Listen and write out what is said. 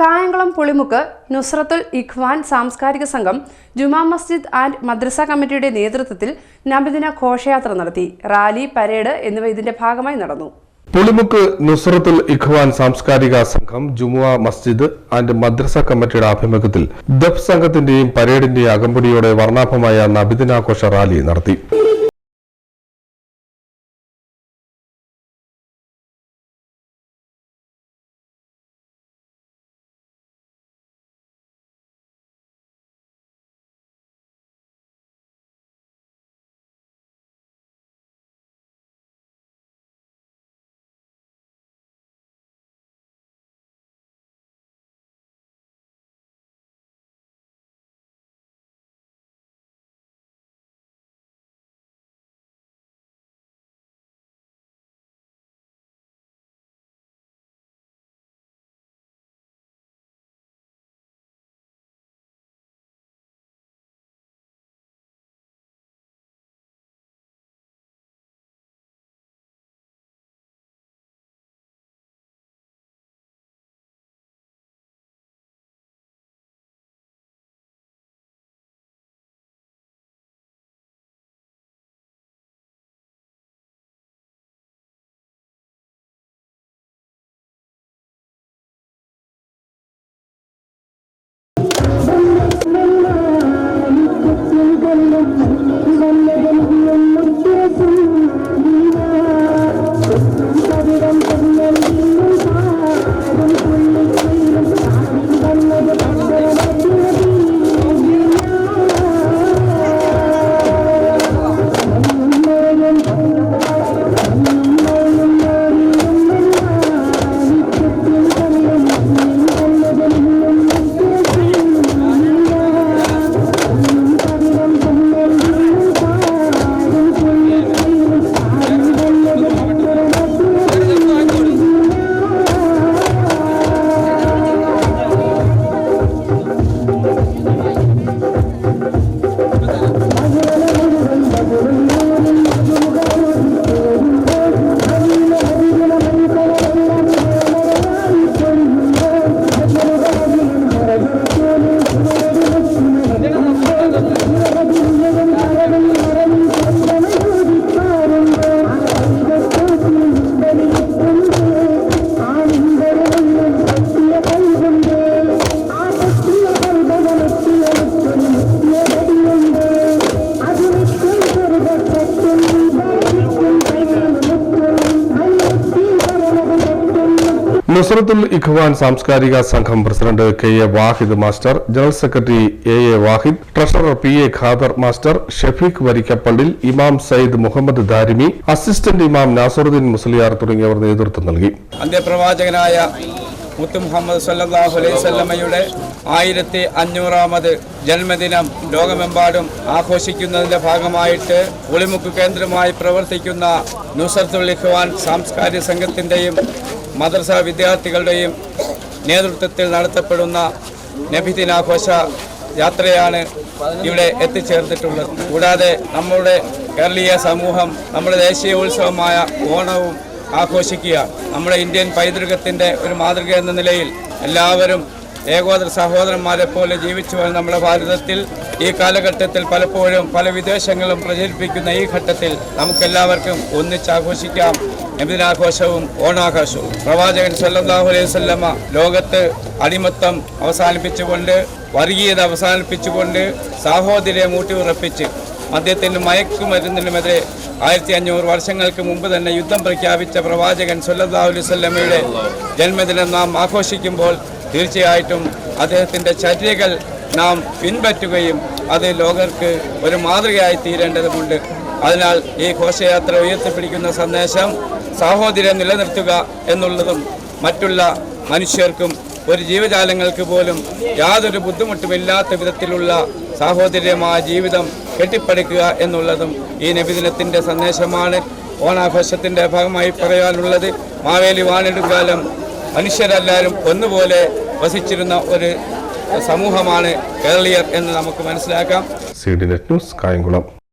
കായംകുളം പുളിമുക്ക് നുസ്രത്തുൽ ഇഖ്വാൻ സാംസ്കാരിക സംഘം ജുമാ മസ്ജിദ് ആൻഡ് മദ്രസ കമ്മിറ്റിയുടെ നേതൃത്വത്തിൽ നബിദിന ഘോഷയാത്ര നടത്തി. റാലി പരേഡ് എന്നിവ ഇതിന്റെ ഭാഗമായി നടന്നു. പുളിമുക്ക് നുസ്രത്തുൽ ഇഖ്വാൻ സാംസ്കാരിക സംഘം ജുമുഅ മസ്ജിദ് ആൻഡ് മദ്രസ കമ്മിറ്റിയുടെ ആഭിമുഖ്യത്തിൽ ദഫ് സംഘത്തിന്റെയും പരേഡിന്റെയും അകമ്പടിയോടെ വർണാഭമായ നബിദിനാഘോഷ റാലി നടത്തി. നുസ്രത്തുൽ ഇഖ്വാൻ സാംസ്കാരിക സംഘം president K A Wahid master general secretary A A Wahid treasurer P A Khader master Shafeeq Varikkappallil Imam Sayyid Muhammad Darimi assistant ഇമാം നാസറുദ്ദീൻ മുസ്ലിയാർ തുടങ്ങിയവർ നേതൃത്വം നൽകി. അന്ത്യപ്രവാചകനായ മുത്തു മുഹമ്മദ് സല്ലാഹു അലൈഹി വസല്ലമയുടെ ആയിരത്തി അഞ്ഞൂറാമത് ജന്മദിനം ലോകമെമ്പാടും ആഘോഷിക്കുന്നതിന്റെ ഭാഗമായിട്ട് ഒളിമുക്ക് കേന്ദ്രമായി പ്രവർത്തിക്കുന്ന നുസർത്തുൽ ഇഖ്വാൻ സാംസ്കാരിക സംഘത്തിന്റെയും മദ്രസ വിദ്യാർത്ഥികളുടെയും നേതൃത്വത്തിൽ നടത്തപ്പെടുന്ന നബിദിനാഘോഷ യാത്രയാണ് ഇവിടെ എത്തിച്ചേർന്നിട്ടുള്ളത്. കൂടാതെ നമ്മുടെ കേരളീയ സമൂഹം നമ്മുടെ ദേശീയ ഉത്സവമായ ഓണവും ആഘോഷിക്കുകയാണ്. നമ്മുടെ ഇന്ത്യൻ പൈതൃകത്തിന്റെ ഒരു മാതൃക എന്ന നിലയിൽ എല്ലാവരും ഏകോദര സഹോദരന്മാരെ പോലെ ജീവിച്ചു വരുന്ന നമ്മുടെ ഭാരതത്തിൽ ഈ കാലഘട്ടത്തിൽ പലപ്പോഴും പല വിദേശങ്ങളും പ്രചരിപ്പിക്കുന്ന ഈ ഘട്ടത്തിൽ നമുക്കെല്ലാവർക്കും ഒന്നിച്ചാഘോഷിക്കാം നബിദിനാഘോഷവും ഓണാഘോഷവും. പ്രവാചകൻ സല്ലാഹു അലൈഹി വസല്ലമ ലോകത്ത് അടിമത്തം അവസാനിപ്പിച്ചുകൊണ്ട് വർഗീയത അവസാനിപ്പിച്ചുകൊണ്ട് സാഹോദര്യം ഊട്ടിയുറപ്പിച്ച് മദ്യത്തിനും മയക്കുമരുന്നിനുമെതിരെ ആയിരത്തി അഞ്ഞൂറ് വർഷങ്ങൾക്ക് മുമ്പ് തന്നെ യുദ്ധം പ്രഖ്യാപിച്ച പ്രവാചകൻ സല്ലാഹു അലൈഹി വസല്ലമയുടെ ജന്മദിനം നാം ആഘോഷിക്കുമ്പോൾ തീർച്ചയായിട്ടും അദ്ദേഹത്തിന്റെ ചര്യകൾ നാം പിൻപറ്റുകയും അത് ലോകർക്ക് ഒരു മാതൃകയായി തീരേണ്ടതുമുണ്ട്. അതിനാൽ ഈ ഘോഷയാത്ര ഉയർത്തിപ്പിടിക്കുന്ന സന്ദേശം സാഹോദര്യം നിലനിർത്തുക എന്നുള്ളതും മറ്റുള്ള മനുഷ്യർക്കും ഒരു ജീവജാലങ്ങൾക്ക് പോലും യാതൊരു ബുദ്ധിമുട്ടുമില്ലാത്ത വിധത്തിലുള്ള സാഹോദര്യമായ ജീവിതം കെട്ടിപ്പടുക്കുക എന്നുള്ളതും ഈ നബിദിനത്തിന്റെ സന്ദേശമാണ്. ഓണാഘോഷത്തിന്റെ ഭാഗമായി പറയാനുള്ളത് മാവേലി വാണിടുകാലം മനുഷ്യരെല്ലാവരും ഒന്നുപോലെ വസിച്ചിരുന്ന ഒരു സമൂഹമാണ് കേരളീയർ എന്ന് നമുക്ക് മനസ്സിലാക്കാം. C D net news Kayamkulam.